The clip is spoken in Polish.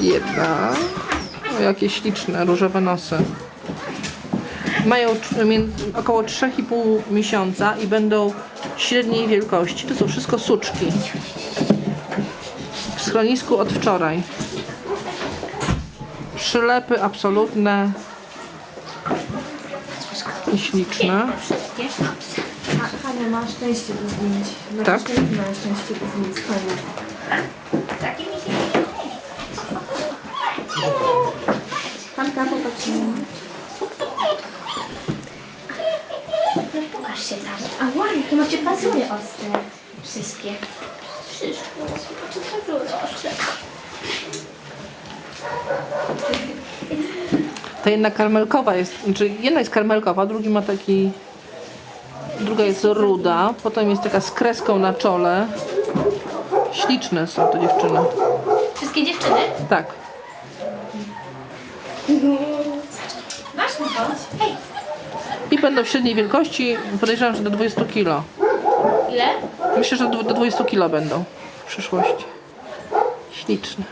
Jedna. O, jakie śliczne, różowe nosy. Mają około 3,5 miesiąca i będą średniej wielkości. To są wszystko suczki. W schronisku od wczoraj. Przylepy absolutne i śliczne. Hania ma szczęście do zdjęć. Tak? ma szczęście do zdjęć. Hania. Takie mi się nie Hanka, popatrz na mnie. Pokaż się tam. A ładnie, to macie pazury ostre. Wszystkie. Przyszło. Czy pazury ostre? Ta jedna karmelkowa jest, znaczy jedna jest karmelkowa, drugi ma taki, druga jest ruda, potem jest taka z kreską na czole. Śliczne są te dziewczyny. Wszystkie dziewczyny? Tak. Masz na to? Hej, I będą w średniej wielkości, podejrzewam, że do 20 kg. ile? Myślę, że do do 20 kg będą w przyszłości. Śliczne.